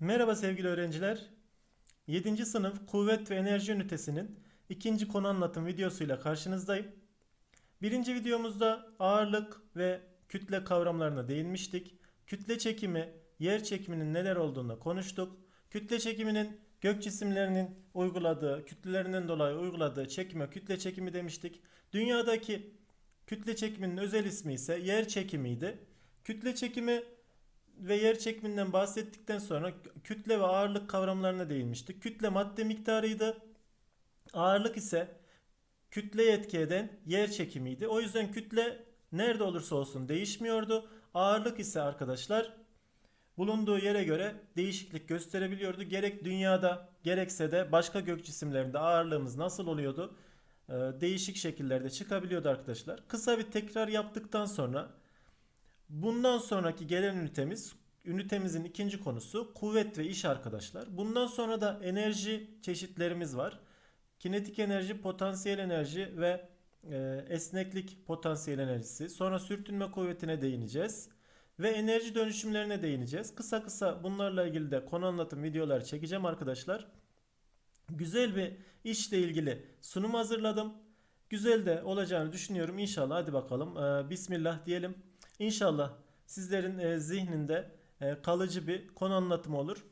Merhaba sevgili öğrenciler. 7. sınıf kuvvet ve enerji ünitesinin ikinci konu anlatım videosuyla karşınızdayım. Birinci videomuzda ağırlık ve kütle kavramlarına değinmiştik. Kütle çekimi, yer çekiminin neler olduğunu konuştuk. Kütle çekiminin gök cisimlerinin uyguladığı, kütlelerinden dolayı uyguladığı çekime kütle çekimi demiştik. Dünyadaki kütle çekiminin özel ismi ise yer çekimiydi. Kütle çekimi ve yer çekiminden bahsettikten sonra kütle ve ağırlık kavramlarına değinmiştik. Kütle madde miktarıydı. Ağırlık ise kütleye etki eden yer çekimiydi. O yüzden kütle nerede olursa olsun değişmiyordu. Ağırlık ise arkadaşlar bulunduğu yere göre değişiklik gösterebiliyordu. Gerek dünyada gerekse de başka gök cisimlerinde ağırlığımız nasıl oluyordu? Değişik şekillerde çıkabiliyordu arkadaşlar. Kısa bir tekrar yaptıktan sonra Bundan sonraki gelen ünitemiz, ünitemizin ikinci konusu kuvvet ve iş arkadaşlar. Bundan sonra da enerji çeşitlerimiz var. Kinetik enerji, potansiyel enerji ve e, esneklik potansiyel enerjisi. Sonra sürtünme kuvvetine değineceğiz. Ve enerji dönüşümlerine değineceğiz. Kısa kısa bunlarla ilgili de konu anlatım videolar çekeceğim arkadaşlar. Güzel bir işle ilgili sunum hazırladım. Güzel de olacağını düşünüyorum inşallah. Hadi bakalım. Ee, Bismillah diyelim. İnşallah sizlerin e, zihninde e, kalıcı bir konu anlatımı olur.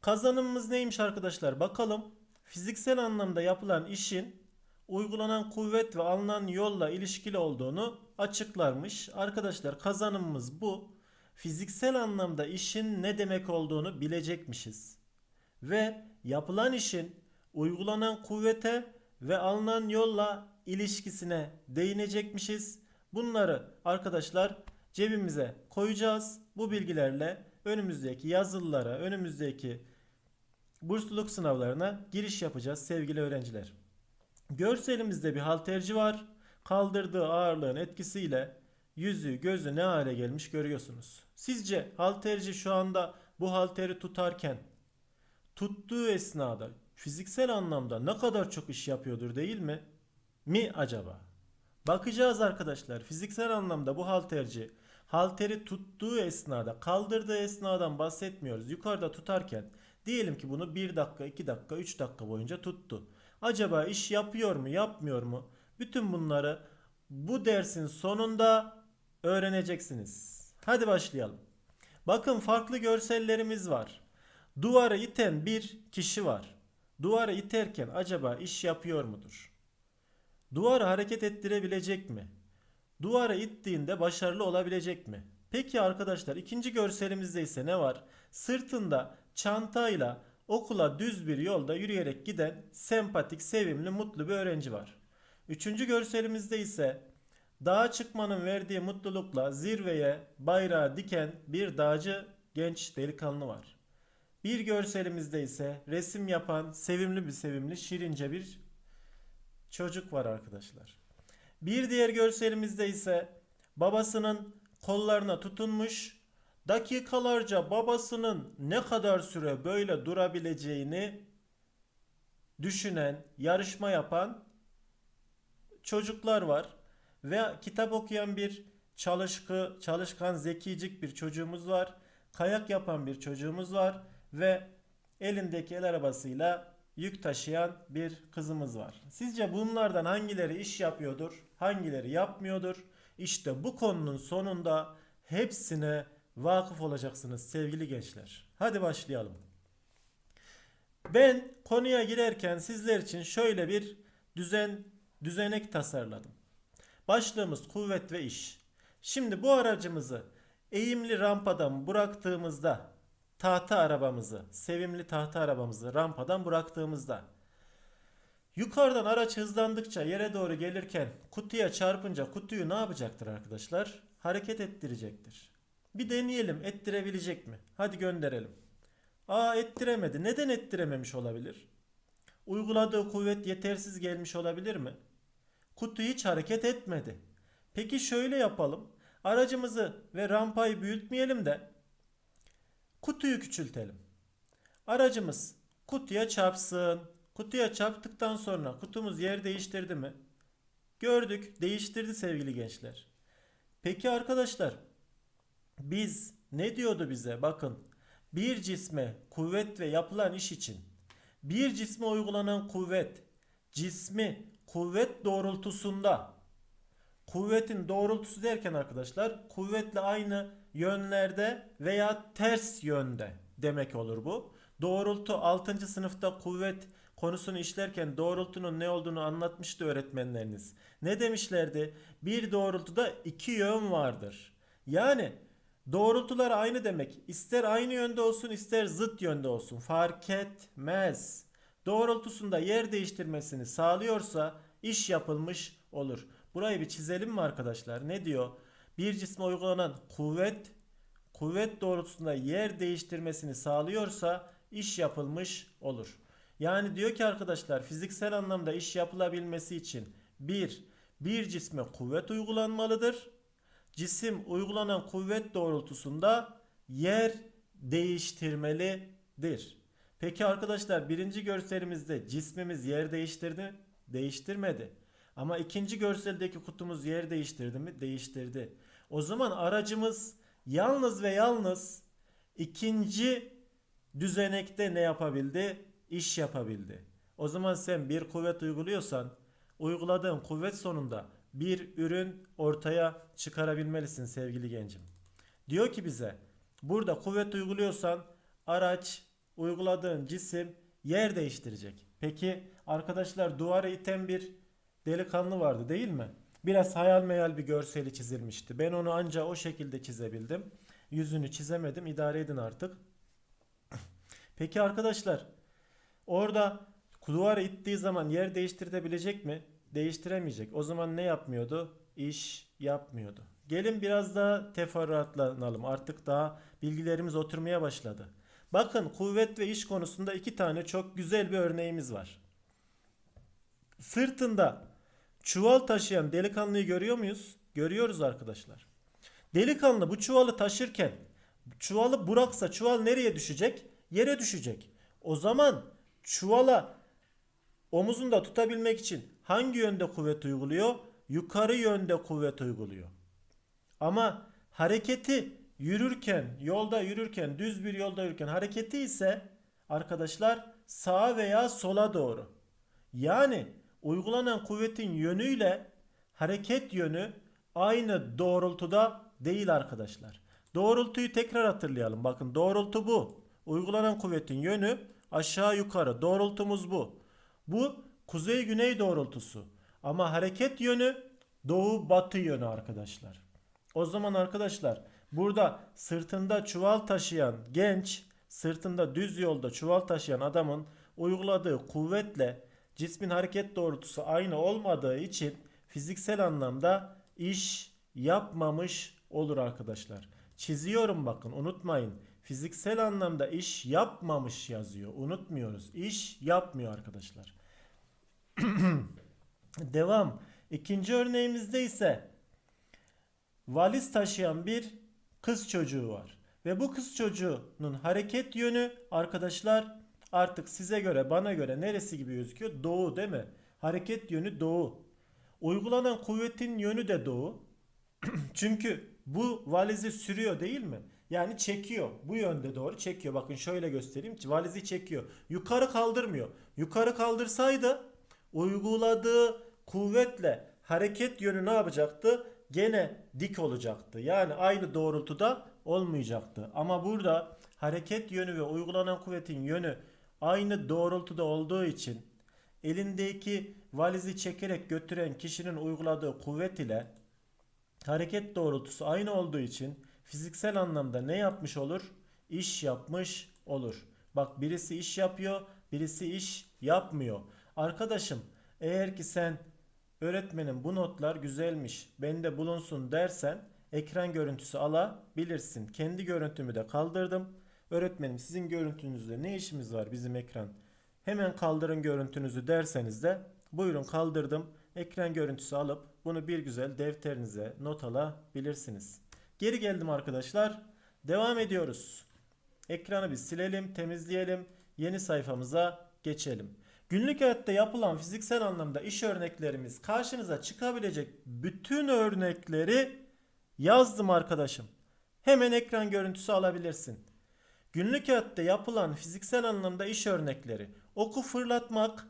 Kazanımımız neymiş arkadaşlar? Bakalım. Fiziksel anlamda yapılan işin uygulanan kuvvet ve alınan yolla ilişkili olduğunu açıklarmış. Arkadaşlar kazanımımız bu. Fiziksel anlamda işin ne demek olduğunu bilecekmişiz. Ve yapılan işin uygulanan kuvvete ve alınan yolla ilişkisine değinecekmişiz. Bunları arkadaşlar cebimize koyacağız. Bu bilgilerle önümüzdeki yazılılara, önümüzdeki bursluluk sınavlarına giriş yapacağız sevgili öğrenciler. Görselimizde bir halterci var. Kaldırdığı ağırlığın etkisiyle yüzü, gözü ne hale gelmiş görüyorsunuz. Sizce halterci şu anda bu halteri tutarken tuttuğu esnada fiziksel anlamda ne kadar çok iş yapıyordur değil mi? Mi acaba? Bakacağız arkadaşlar. Fiziksel anlamda bu halterci halteri tuttuğu esnada, kaldırdığı esnadan bahsetmiyoruz. Yukarıda tutarken diyelim ki bunu 1 dakika, 2 dakika, 3 dakika boyunca tuttu. Acaba iş yapıyor mu, yapmıyor mu? Bütün bunları bu dersin sonunda öğreneceksiniz. Hadi başlayalım. Bakın farklı görsellerimiz var. Duvarı iten bir kişi var. Duvarı iterken acaba iş yapıyor mudur? Duvarı hareket ettirebilecek mi? Duvarı ittiğinde başarılı olabilecek mi? Peki arkadaşlar ikinci görselimizde ise ne var? Sırtında çantayla okula düz bir yolda yürüyerek giden sempatik, sevimli, mutlu bir öğrenci var. Üçüncü görselimizde ise dağa çıkmanın verdiği mutlulukla zirveye bayrağı diken bir dağcı genç delikanlı var. Bir görselimizde ise resim yapan sevimli bir sevimli şirince bir çocuk var arkadaşlar. Bir diğer görselimizde ise babasının kollarına tutunmuş dakikalarca babasının ne kadar süre böyle durabileceğini düşünen, yarışma yapan çocuklar var ve kitap okuyan bir çalışkı, çalışkan, zekicik bir çocuğumuz var. Kayak yapan bir çocuğumuz var ve elindeki el arabasıyla yük taşıyan bir kızımız var. Sizce bunlardan hangileri iş yapıyordur, hangileri yapmıyordur? İşte bu konunun sonunda hepsine vakıf olacaksınız sevgili gençler. Hadi başlayalım. Ben konuya girerken sizler için şöyle bir düzen düzenek tasarladım. Başlığımız kuvvet ve iş. Şimdi bu aracımızı eğimli rampadan bıraktığımızda tahta arabamızı, sevimli tahta arabamızı rampadan bıraktığımızda yukarıdan araç hızlandıkça yere doğru gelirken kutuya çarpınca kutuyu ne yapacaktır arkadaşlar? Hareket ettirecektir. Bir deneyelim ettirebilecek mi? Hadi gönderelim. Aa ettiremedi. Neden ettirememiş olabilir? Uyguladığı kuvvet yetersiz gelmiş olabilir mi? Kutu hiç hareket etmedi. Peki şöyle yapalım. Aracımızı ve rampayı büyütmeyelim de kutuyu küçültelim. Aracımız kutuya çarpsın. Kutuya çarptıktan sonra kutumuz yer değiştirdi mi? Gördük, değiştirdi sevgili gençler. Peki arkadaşlar, biz ne diyordu bize? Bakın, bir cisme kuvvet ve yapılan iş için bir cisme uygulanan kuvvet cismi kuvvet doğrultusunda kuvvetin doğrultusu derken arkadaşlar kuvvetle aynı yönlerde veya ters yönde demek olur bu. Doğrultu 6. sınıfta kuvvet konusunu işlerken doğrultunun ne olduğunu anlatmıştı öğretmenleriniz. Ne demişlerdi? Bir doğrultuda iki yön vardır. Yani doğrultular aynı demek. İster aynı yönde olsun ister zıt yönde olsun fark etmez. Doğrultusunda yer değiştirmesini sağlıyorsa iş yapılmış olur. Burayı bir çizelim mi arkadaşlar? Ne diyor? Bir cisme uygulanan kuvvet kuvvet doğrultusunda yer değiştirmesini sağlıyorsa iş yapılmış olur. Yani diyor ki arkadaşlar fiziksel anlamda iş yapılabilmesi için bir, bir cisme kuvvet uygulanmalıdır. Cisim uygulanan kuvvet doğrultusunda yer değiştirmelidir. Peki arkadaşlar birinci görselimizde cismimiz yer değiştirdi? Değiştirmedi. Ama ikinci görseldeki kutumuz yer değiştirdi mi? Değiştirdi. O zaman aracımız yalnız ve yalnız ikinci düzenekte ne yapabildi? İş yapabildi. O zaman sen bir kuvvet uyguluyorsan uyguladığın kuvvet sonunda bir ürün ortaya çıkarabilmelisin sevgili gencim. Diyor ki bize burada kuvvet uyguluyorsan araç uyguladığın cisim yer değiştirecek. Peki arkadaşlar duvara iten bir delikanlı vardı değil mi? Biraz hayal meyal bir görseli çizilmişti. Ben onu ancak o şekilde çizebildim. Yüzünü çizemedim. İdare edin artık. Peki arkadaşlar orada duvara ittiği zaman yer değiştirebilecek mi? Değiştiremeyecek. O zaman ne yapmıyordu? İş yapmıyordu. Gelin biraz daha teferruatlanalım. Artık daha bilgilerimiz oturmaya başladı. Bakın kuvvet ve iş konusunda iki tane çok güzel bir örneğimiz var. Sırtında çuval taşıyan delikanlıyı görüyor muyuz? Görüyoruz arkadaşlar. Delikanlı bu çuvalı taşırken çuvalı bıraksa çuval nereye düşecek? Yere düşecek. O zaman çuvala omuzunda tutabilmek için hangi yönde kuvvet uyguluyor? Yukarı yönde kuvvet uyguluyor. Ama hareketi yürürken, yolda yürürken, düz bir yolda yürürken hareketi ise arkadaşlar sağa veya sola doğru. Yani uygulanan kuvvetin yönüyle hareket yönü aynı doğrultuda değil arkadaşlar. Doğrultuyu tekrar hatırlayalım. Bakın doğrultu bu. Uygulanan kuvvetin yönü aşağı yukarı. Doğrultumuz bu. Bu kuzey güney doğrultusu. Ama hareket yönü doğu batı yönü arkadaşlar. O zaman arkadaşlar burada sırtında çuval taşıyan genç, sırtında düz yolda çuval taşıyan adamın uyguladığı kuvvetle cismin hareket doğrultusu aynı olmadığı için fiziksel anlamda iş yapmamış olur arkadaşlar. Çiziyorum bakın unutmayın. Fiziksel anlamda iş yapmamış yazıyor. Unutmuyoruz. İş yapmıyor arkadaşlar. Devam. İkinci örneğimizde ise valiz taşıyan bir kız çocuğu var. Ve bu kız çocuğunun hareket yönü arkadaşlar artık size göre bana göre neresi gibi gözüküyor? Doğu değil mi? Hareket yönü doğu. Uygulanan kuvvetin yönü de doğu. Çünkü bu valizi sürüyor değil mi? Yani çekiyor. Bu yönde doğru çekiyor. Bakın şöyle göstereyim. Valizi çekiyor. Yukarı kaldırmıyor. Yukarı kaldırsaydı uyguladığı kuvvetle hareket yönü ne yapacaktı? Gene dik olacaktı. Yani aynı doğrultuda olmayacaktı. Ama burada hareket yönü ve uygulanan kuvvetin yönü aynı doğrultuda olduğu için elindeki valizi çekerek götüren kişinin uyguladığı kuvvet ile hareket doğrultusu aynı olduğu için fiziksel anlamda ne yapmış olur? İş yapmış olur. Bak birisi iş yapıyor, birisi iş yapmıyor. Arkadaşım eğer ki sen öğretmenim bu notlar güzelmiş, bende bulunsun dersen ekran görüntüsü alabilirsin. Kendi görüntümü de kaldırdım. Öğretmenim sizin görüntünüzde ne işimiz var bizim ekran? Hemen kaldırın görüntünüzü derseniz de buyurun kaldırdım. Ekran görüntüsü alıp bunu bir güzel defterinize not alabilirsiniz. Geri geldim arkadaşlar. Devam ediyoruz. Ekranı bir silelim, temizleyelim. Yeni sayfamıza geçelim. Günlük hayatta yapılan fiziksel anlamda iş örneklerimiz karşınıza çıkabilecek bütün örnekleri yazdım arkadaşım. Hemen ekran görüntüsü alabilirsin. Günlük hayatta yapılan fiziksel anlamda iş örnekleri. Oku fırlatmak,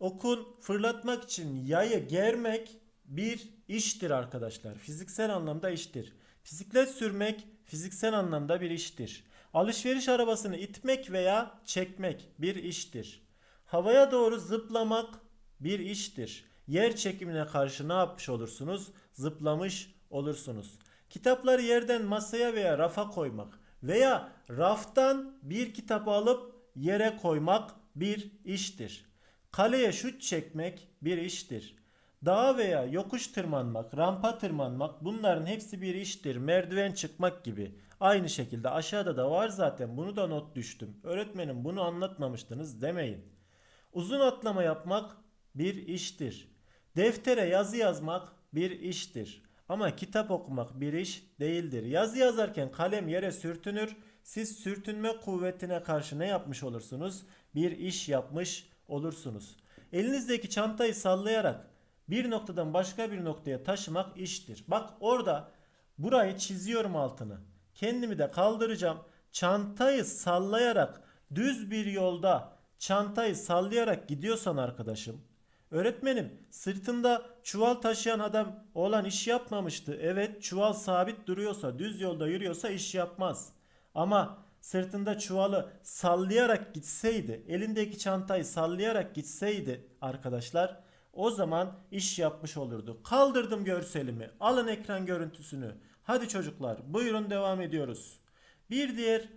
okun fırlatmak için yayı germek bir iştir arkadaşlar. Fiziksel anlamda iştir. Bisiklet sürmek fiziksel anlamda bir iştir. Alışveriş arabasını itmek veya çekmek bir iştir. Havaya doğru zıplamak bir iştir. Yer çekimine karşı ne yapmış olursunuz? Zıplamış olursunuz. Kitapları yerden masaya veya rafa koymak veya raftan bir kitabı alıp yere koymak bir iştir. Kaleye şut çekmek bir iştir. Dağa veya yokuş tırmanmak, rampa tırmanmak bunların hepsi bir iştir. Merdiven çıkmak gibi. Aynı şekilde aşağıda da var zaten bunu da not düştüm. Öğretmenim bunu anlatmamıştınız demeyin. Uzun atlama yapmak bir iştir. Deftere yazı yazmak bir iştir. Ama kitap okumak bir iş değildir. Yazı yazarken kalem yere sürtünür. Siz sürtünme kuvvetine karşı ne yapmış olursunuz? Bir iş yapmış olursunuz. Elinizdeki çantayı sallayarak bir noktadan başka bir noktaya taşımak iştir. Bak orada burayı çiziyorum altını. Kendimi de kaldıracağım. Çantayı sallayarak düz bir yolda çantayı sallayarak gidiyorsan arkadaşım Öğretmenim sırtında çuval taşıyan adam olan iş yapmamıştı. Evet çuval sabit duruyorsa düz yolda yürüyorsa iş yapmaz. Ama sırtında çuvalı sallayarak gitseydi elindeki çantayı sallayarak gitseydi arkadaşlar o zaman iş yapmış olurdu. Kaldırdım görselimi alın ekran görüntüsünü. Hadi çocuklar buyurun devam ediyoruz. Bir diğer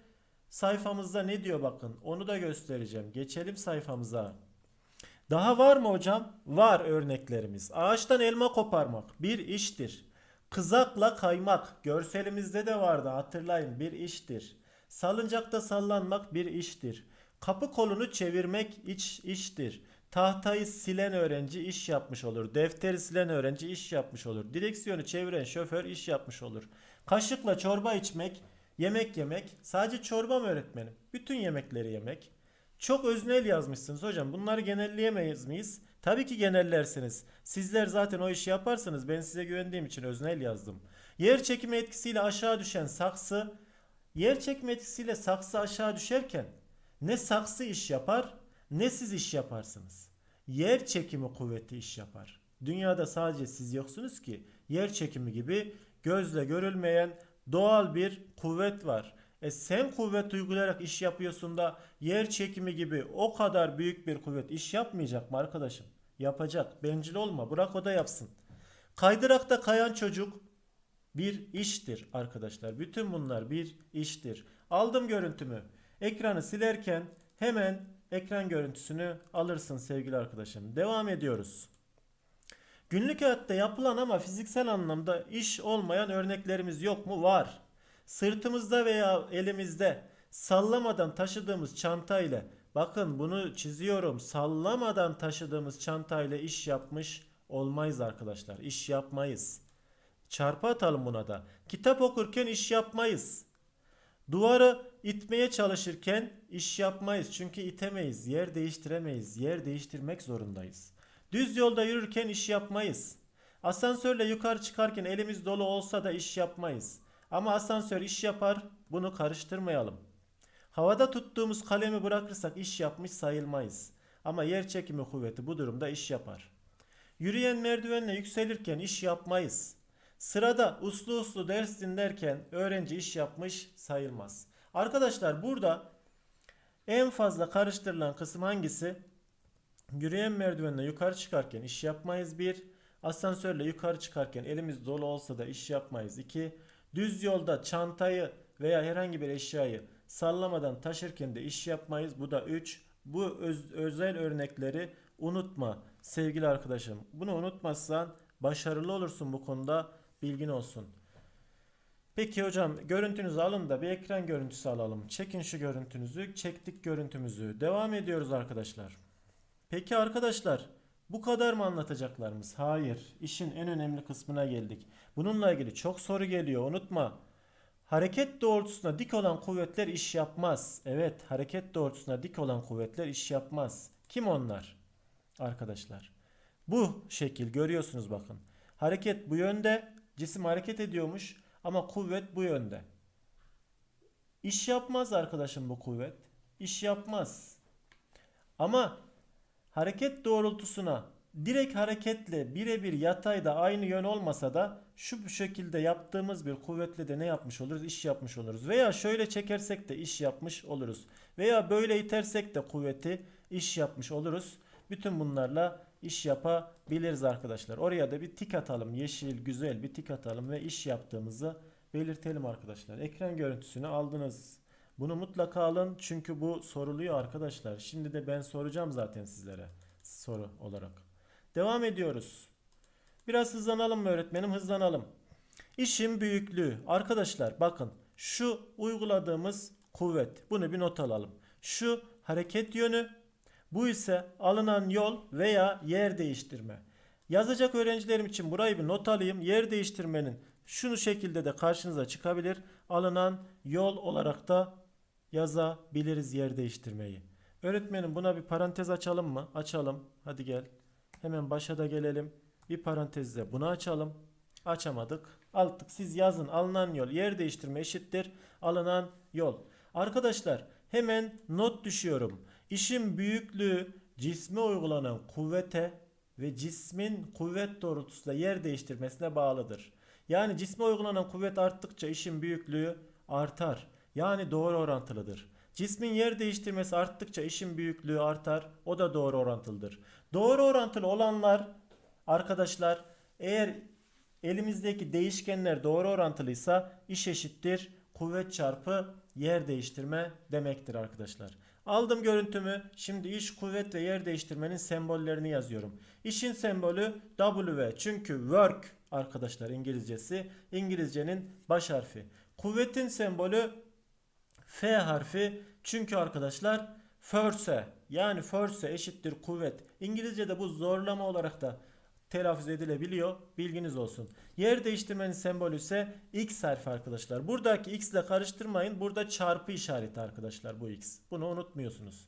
sayfamızda ne diyor bakın onu da göstereceğim. Geçelim sayfamıza. Daha var mı hocam? Var örneklerimiz. Ağaçtan elma koparmak bir iştir. Kızakla kaymak görselimizde de vardı hatırlayın bir iştir. Salıncakta sallanmak bir iştir. Kapı kolunu çevirmek iç iştir. Tahtayı silen öğrenci iş yapmış olur. Defteri silen öğrenci iş yapmış olur. Direksiyonu çeviren şoför iş yapmış olur. Kaşıkla çorba içmek, yemek yemek. Sadece çorba mı öğretmenim? Bütün yemekleri yemek. Çok öznel yazmışsınız hocam. Bunları genelleyemeyiz miyiz? Tabii ki genellersiniz. Sizler zaten o işi yaparsınız. Ben size güvendiğim için öznel yazdım. Yer çekimi etkisiyle aşağı düşen saksı. Yer çekimi etkisiyle saksı aşağı düşerken ne saksı iş yapar ne siz iş yaparsınız. Yer çekimi kuvveti iş yapar. Dünyada sadece siz yoksunuz ki yer çekimi gibi gözle görülmeyen doğal bir kuvvet var. E sen kuvvet uygulayarak iş yapıyorsun da yer çekimi gibi o kadar büyük bir kuvvet iş yapmayacak mı arkadaşım? Yapacak. Bencil olma. Bırak o da yapsın. Kaydırakta kayan çocuk bir iştir arkadaşlar. Bütün bunlar bir iştir. Aldım görüntümü. Ekranı silerken hemen ekran görüntüsünü alırsın sevgili arkadaşım. Devam ediyoruz. Günlük hayatta yapılan ama fiziksel anlamda iş olmayan örneklerimiz yok mu? Var. Sırtımızda veya elimizde sallamadan taşıdığımız çantayla bakın bunu çiziyorum. Sallamadan taşıdığımız çantayla iş yapmış olmayız arkadaşlar. İş yapmayız. Çarpı atalım buna da. Kitap okurken iş yapmayız. Duvarı itmeye çalışırken iş yapmayız. Çünkü itemeyiz. Yer değiştiremeyiz. Yer değiştirmek zorundayız. Düz yolda yürürken iş yapmayız. Asansörle yukarı çıkarken elimiz dolu olsa da iş yapmayız. Ama asansör iş yapar. Bunu karıştırmayalım. Havada tuttuğumuz kalemi bırakırsak iş yapmış sayılmayız. Ama yer çekimi kuvveti bu durumda iş yapar. Yürüyen merdivenle yükselirken iş yapmayız. Sırada uslu uslu ders dinlerken öğrenci iş yapmış sayılmaz. Arkadaşlar burada en fazla karıştırılan kısım hangisi? Yürüyen merdivenle yukarı çıkarken iş yapmayız 1. Asansörle yukarı çıkarken elimiz dolu olsa da iş yapmayız 2. Düz yolda çantayı veya herhangi bir eşyayı sallamadan taşırken de iş yapmayız. Bu da 3. Bu öz- özel örnekleri unutma sevgili arkadaşım. Bunu unutmazsan başarılı olursun bu konuda bilgin olsun. Peki hocam görüntünüzü alın da bir ekran görüntüsü alalım. Çekin şu görüntünüzü. Çektik görüntümüzü. Devam ediyoruz arkadaşlar. Peki arkadaşlar bu kadar mı anlatacaklarımız? Hayır. İşin en önemli kısmına geldik. Bununla ilgili çok soru geliyor. Unutma. Hareket doğrultusuna dik olan kuvvetler iş yapmaz. Evet, hareket doğrultusuna dik olan kuvvetler iş yapmaz. Kim onlar? Arkadaşlar. Bu şekil görüyorsunuz bakın. Hareket bu yönde, cisim hareket ediyormuş ama kuvvet bu yönde. İş yapmaz arkadaşım bu kuvvet. İş yapmaz. Ama hareket doğrultusuna direkt hareketle birebir yatayda aynı yön olmasa da şu şekilde yaptığımız bir kuvvetle de ne yapmış oluruz? İş yapmış oluruz. Veya şöyle çekersek de iş yapmış oluruz. Veya böyle itersek de kuvveti iş yapmış oluruz. Bütün bunlarla iş yapabiliriz arkadaşlar. Oraya da bir tik atalım. Yeşil, güzel bir tik atalım ve iş yaptığımızı belirtelim arkadaşlar. Ekran görüntüsünü aldınız. Bunu mutlaka alın çünkü bu soruluyor arkadaşlar. Şimdi de ben soracağım zaten sizlere soru olarak. Devam ediyoruz. Biraz hızlanalım mı öğretmenim? Hızlanalım. İşin büyüklüğü. Arkadaşlar bakın şu uyguladığımız kuvvet. Bunu bir not alalım. Şu hareket yönü. Bu ise alınan yol veya yer değiştirme. Yazacak öğrencilerim için burayı bir not alayım. Yer değiştirmenin şunu şekilde de karşınıza çıkabilir. Alınan yol olarak da yazabiliriz yer değiştirmeyi. Öğretmenim buna bir parantez açalım mı? Açalım. Hadi gel. Hemen başa da gelelim. Bir parantezle bunu açalım. Açamadık. Altık siz yazın. Alınan yol yer değiştirme eşittir. Alınan yol. Arkadaşlar hemen not düşüyorum. İşin büyüklüğü cisme uygulanan kuvvete ve cismin kuvvet doğrultusunda yer değiştirmesine bağlıdır. Yani cisme uygulanan kuvvet arttıkça işin büyüklüğü artar. Yani doğru orantılıdır. Cismin yer değiştirmesi arttıkça işin büyüklüğü artar. O da doğru orantılıdır. Doğru orantılı olanlar arkadaşlar eğer elimizdeki değişkenler doğru orantılıysa iş eşittir kuvvet çarpı yer değiştirme demektir arkadaşlar. Aldım görüntümü. Şimdi iş, kuvvet ve yer değiştirmenin sembollerini yazıyorum. İşin sembolü W çünkü work arkadaşlar İngilizcesi. İngilizcenin baş harfi. Kuvvetin sembolü F harfi çünkü arkadaşlar force yani force eşittir kuvvet. İngilizce'de bu zorlama olarak da telaffuz edilebiliyor. Bilginiz olsun. Yer değiştirmenin sembolü ise X harfi arkadaşlar. Buradaki X ile karıştırmayın. Burada çarpı işareti arkadaşlar bu X. Bunu unutmuyorsunuz.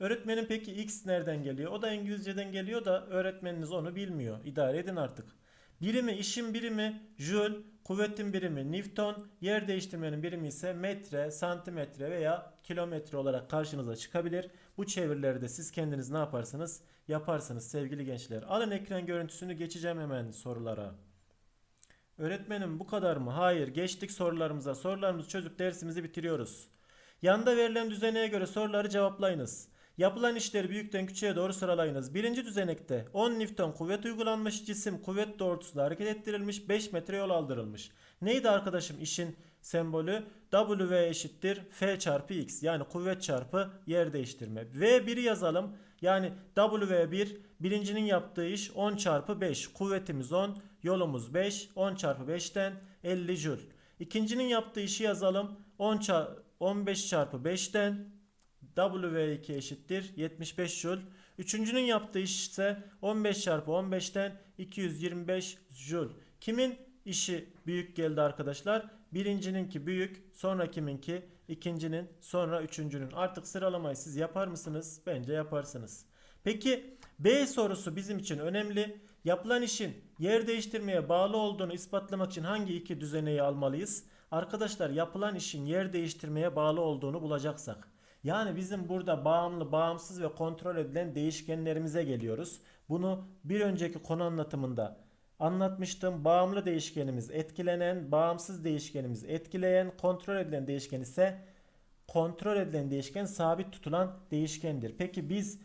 Öğretmenin peki X nereden geliyor? O da İngilizceden geliyor da öğretmeniniz onu bilmiyor. İdare edin artık. Birimi, işin birimi Joule, kuvvetin birimi Newton, yer değiştirmenin birimi ise metre, santimetre veya kilometre olarak karşınıza çıkabilir. Bu çevirileri de siz kendiniz ne yaparsınız? Yaparsınız sevgili gençler. Alın ekran görüntüsünü geçeceğim hemen sorulara. Öğretmenim bu kadar mı? Hayır. Geçtik sorularımıza. Sorularımızı çözüp dersimizi bitiriyoruz. Yanda verilen düzeneye göre soruları cevaplayınız. Yapılan işleri büyükten küçüğe doğru sıralayınız. Birinci düzenekte 10 Newton kuvvet uygulanmış, cisim kuvvet doğrultusunda hareket ettirilmiş, 5 metre yol aldırılmış. Neydi arkadaşım işin sembolü? W eşittir F çarpı X yani kuvvet çarpı yer değiştirme. V1'i yazalım. Yani W1 birincinin yaptığı iş 10 çarpı 5. Kuvvetimiz 10, yolumuz 5. 10 çarpı 5'ten 50 joule. İkincinin yaptığı işi yazalım. 10 çar 15 çarpı 5'ten W2 eşittir 75 joule. Üçüncünün yaptığı iş ise 15 çarpı 15'ten 225 joule. Kimin işi büyük geldi arkadaşlar? Birincininki büyük, sonra kiminki? ikincinin, sonra üçüncünün. Artık sıralamayı siz yapar mısınız? Bence yaparsınız. Peki B sorusu bizim için önemli. Yapılan işin yer değiştirmeye bağlı olduğunu ispatlamak için hangi iki düzeneyi almalıyız? Arkadaşlar yapılan işin yer değiştirmeye bağlı olduğunu bulacaksak. Yani bizim burada bağımlı, bağımsız ve kontrol edilen değişkenlerimize geliyoruz. Bunu bir önceki konu anlatımında anlatmıştım. Bağımlı değişkenimiz etkilenen, bağımsız değişkenimiz etkileyen, kontrol edilen değişken ise kontrol edilen değişken sabit tutulan değişkendir. Peki biz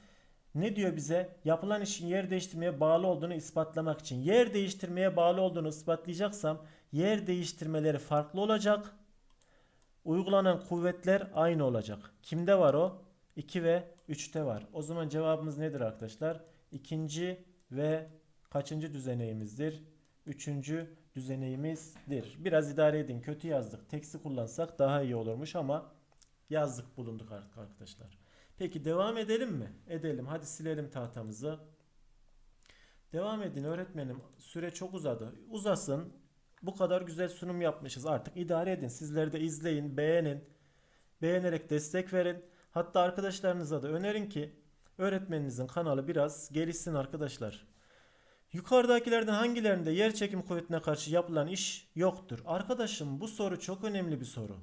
ne diyor bize? Yapılan işin yer değiştirmeye bağlı olduğunu ispatlamak için. Yer değiştirmeye bağlı olduğunu ispatlayacaksam yer değiştirmeleri farklı olacak. Uygulanan kuvvetler aynı olacak. Kimde var o? 2 ve 3'te var. O zaman cevabımız nedir arkadaşlar? İkinci ve kaçıncı düzeneyimizdir? Üçüncü düzeneyimizdir. Biraz idare edin. Kötü yazdık. Teksi kullansak daha iyi olurmuş ama yazdık bulunduk artık arkadaşlar. Peki devam edelim mi? Edelim. Hadi silelim tahtamızı. Devam edin öğretmenim. Süre çok uzadı. Uzasın. Bu kadar güzel sunum yapmışız. Artık idare edin. Sizler de izleyin, beğenin. Beğenerek destek verin. Hatta arkadaşlarınıza da önerin ki öğretmeninizin kanalı biraz gelişsin arkadaşlar. Yukarıdakilerden hangilerinde yer çekim kuvvetine karşı yapılan iş yoktur? Arkadaşım bu soru çok önemli bir soru.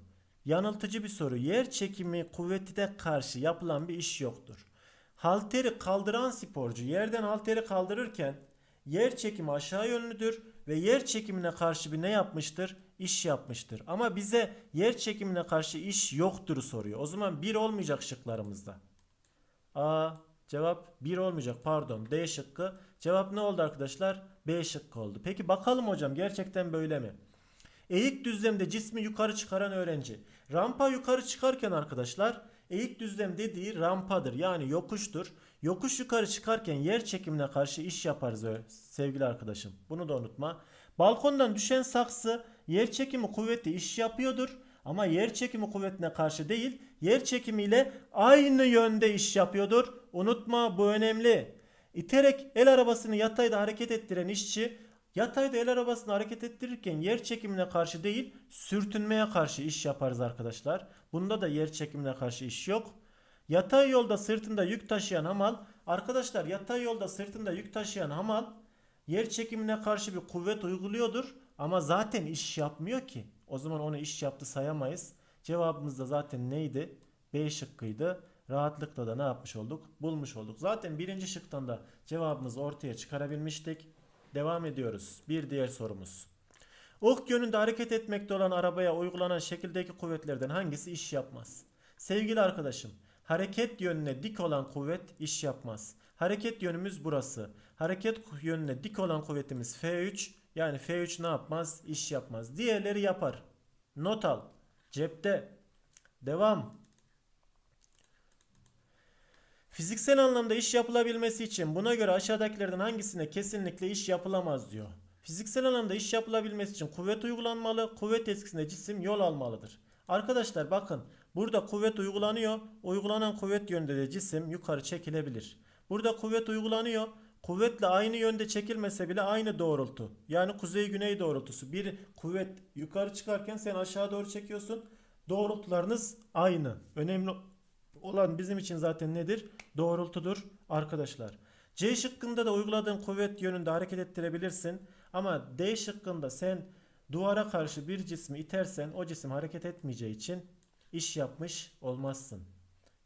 yanıltıcı bir soru. Yer çekimi kuvvetine karşı yapılan bir iş yoktur. Halteri kaldıran sporcu yerden halteri kaldırırken yer çekimi aşağı yönlüdür ve yer çekimine karşı bir ne yapmıştır? İş yapmıştır. Ama bize yer çekimine karşı iş yoktur soruyor. O zaman 1 olmayacak şıklarımızda. A cevap 1 olmayacak pardon D şıkkı. Cevap ne oldu arkadaşlar? B şıkkı oldu. Peki bakalım hocam gerçekten böyle mi? Eğik düzlemde cismi yukarı çıkaran öğrenci. Rampa yukarı çıkarken arkadaşlar eğik düzlem dediği rampadır. Yani yokuştur. Yokuş yukarı çıkarken yer çekimine karşı iş yaparız sevgili arkadaşım. Bunu da unutma. Balkondan düşen saksı yer çekimi kuvveti iş yapıyordur. Ama yer çekimi kuvvetine karşı değil, yer çekimiyle aynı yönde iş yapıyordur. Unutma bu önemli. İterek el arabasını yatayda hareket ettiren işçi yatayda el arabasını hareket ettirirken yer çekimine karşı değil sürtünmeye karşı iş yaparız arkadaşlar. Bunda da yer çekimine karşı iş yok. Yatay yolda sırtında yük taşıyan hamal arkadaşlar yatay yolda sırtında yük taşıyan hamal yer çekimine karşı bir kuvvet uyguluyordur ama zaten iş yapmıyor ki. O zaman onu iş yaptı sayamayız. Cevabımız da zaten neydi? B şıkkıydı. Rahatlıkla da ne yapmış olduk? Bulmuş olduk. Zaten birinci şıktan da cevabımızı ortaya çıkarabilmiştik. Devam ediyoruz. Bir diğer sorumuz. Ok yönünde hareket etmekte olan arabaya uygulanan şekildeki kuvvetlerden hangisi iş yapmaz? Sevgili arkadaşım, hareket yönüne dik olan kuvvet iş yapmaz. Hareket yönümüz burası. Hareket yönüne dik olan kuvvetimiz F3. Yani F3 ne yapmaz? İş yapmaz. Diğerleri yapar. Not al. Cepte. Devam. Fiziksel anlamda iş yapılabilmesi için buna göre aşağıdakilerden hangisine kesinlikle iş yapılamaz diyor. Fiziksel anlamda iş yapılabilmesi için kuvvet uygulanmalı, kuvvet etkisinde cisim yol almalıdır. Arkadaşlar bakın burada kuvvet uygulanıyor, uygulanan kuvvet yönünde de cisim yukarı çekilebilir. Burada kuvvet uygulanıyor, kuvvetle aynı yönde çekilmese bile aynı doğrultu. Yani kuzey güney doğrultusu. Bir kuvvet yukarı çıkarken sen aşağı doğru çekiyorsun. Doğrultularınız aynı. Önemli olan bizim için zaten nedir? Doğrultudur arkadaşlar. C şıkkında da uyguladığın kuvvet yönünde hareket ettirebilirsin. Ama D şıkkında sen duvara karşı bir cismi itersen o cisim hareket etmeyeceği için iş yapmış olmazsın.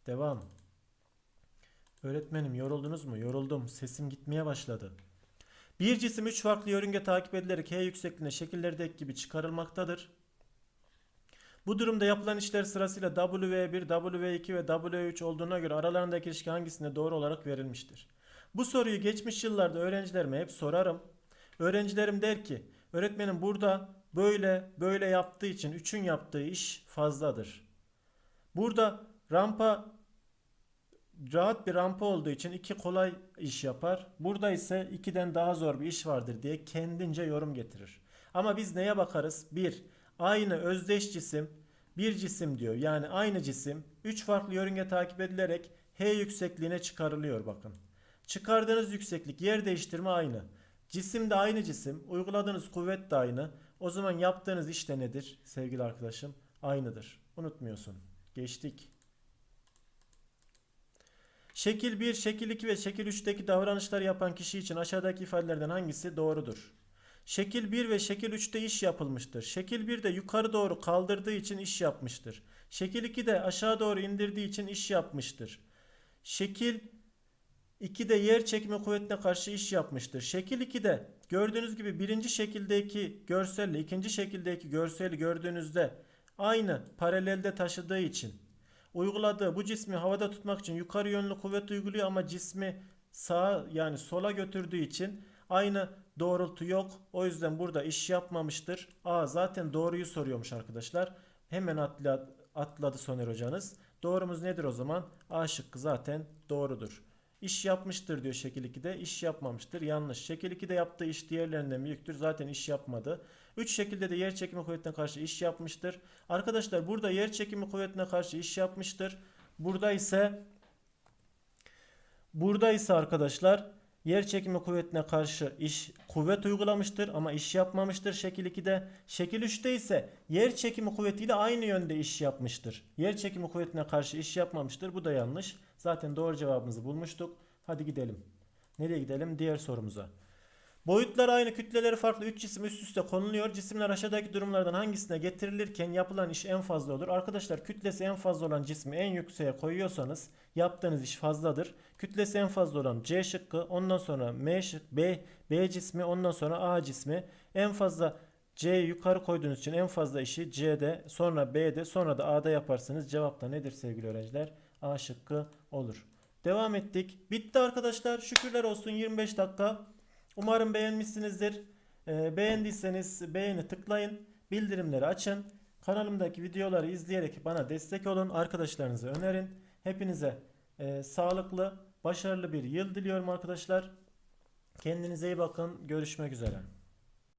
Devam. Öğretmenim yoruldunuz mu? Yoruldum. Sesim gitmeye başladı. Bir cisim 3 farklı yörünge takip edilerek H yüksekliğinde şekillerdeki gibi çıkarılmaktadır. Bu durumda yapılan işler sırasıyla W1, W2 ve W3 olduğuna göre aralarındaki ilişki hangisine doğru olarak verilmiştir? Bu soruyu geçmiş yıllarda öğrencilerime hep sorarım. Öğrencilerim der ki öğretmenim burada böyle böyle yaptığı için 3'ün yaptığı iş fazladır. Burada rampa rahat bir rampa olduğu için 2 kolay iş yapar. Burada ise 2'den daha zor bir iş vardır diye kendince yorum getirir. Ama biz neye bakarız? 1. Aynı özdeş cisim bir cisim diyor. Yani aynı cisim 3 farklı yörünge takip edilerek H yüksekliğine çıkarılıyor bakın. Çıkardığınız yükseklik yer değiştirme aynı. Cisim de aynı cisim. Uyguladığınız kuvvet de aynı. O zaman yaptığınız iş de nedir sevgili arkadaşım? Aynıdır. Unutmuyorsun. Geçtik. Şekil 1, şekil 2 ve şekil 3'teki davranışlar yapan kişi için aşağıdaki ifadelerden hangisi doğrudur? Şekil 1 ve şekil 3'te iş yapılmıştır. Şekil 1 de yukarı doğru kaldırdığı için iş yapmıştır. Şekil 2 de aşağı doğru indirdiği için iş yapmıştır. Şekil 2 de yer çekimi kuvvetine karşı iş yapmıştır. Şekil 2 de gördüğünüz gibi birinci şekildeki görselle ikinci şekildeki görseli gördüğünüzde aynı paralelde taşıdığı için uyguladığı bu cismi havada tutmak için yukarı yönlü kuvvet uyguluyor ama cismi sağa yani sola götürdüğü için aynı doğrultu yok. O yüzden burada iş yapmamıştır. A zaten doğruyu soruyormuş arkadaşlar. Hemen atla, atladı Soner hocanız. Doğrumuz nedir o zaman? A şıkkı zaten doğrudur. İş yapmıştır diyor şekil 2'de. İş yapmamıştır. Yanlış. Şekil 2'de yaptığı iş diğerlerinden büyüktür. Zaten iş yapmadı. 3 şekilde de yer çekimi kuvvetine karşı iş yapmıştır. Arkadaşlar burada yer çekimi kuvvetine karşı iş yapmıştır. Burada ise burada ise arkadaşlar yer çekimi kuvvetine karşı iş kuvvet uygulamıştır ama iş yapmamıştır şekil 2'de. Şekil 3'te ise yer çekimi kuvvetiyle aynı yönde iş yapmıştır. Yer çekimi kuvvetine karşı iş yapmamıştır. Bu da yanlış. Zaten doğru cevabımızı bulmuştuk. Hadi gidelim. Nereye gidelim? Diğer sorumuza. Boyutlar aynı, kütleleri farklı 3 cisim üst üste konuluyor. Cisimler aşağıdaki durumlardan hangisine getirilirken yapılan iş en fazla olur? Arkadaşlar kütlesi en fazla olan cismi en yükseğe koyuyorsanız yaptığınız iş fazladır. Kütlesi en fazla olan C şıkkı, ondan sonra M şık, B, B cismi, ondan sonra A cismi. En fazla C'yi yukarı koyduğunuz için en fazla işi C'de, sonra B'de, sonra da A'da yaparsınız. Cevap da nedir sevgili öğrenciler? A şıkkı olur. Devam ettik. Bitti arkadaşlar. Şükürler olsun 25 dakika. Umarım beğenmişsinizdir. Ee, beğendiyseniz beğeni tıklayın. Bildirimleri açın. Kanalımdaki videoları izleyerek bana destek olun. Arkadaşlarınıza önerin. Hepinize e, sağlıklı, başarılı bir yıl diliyorum arkadaşlar. Kendinize iyi bakın. Görüşmek üzere.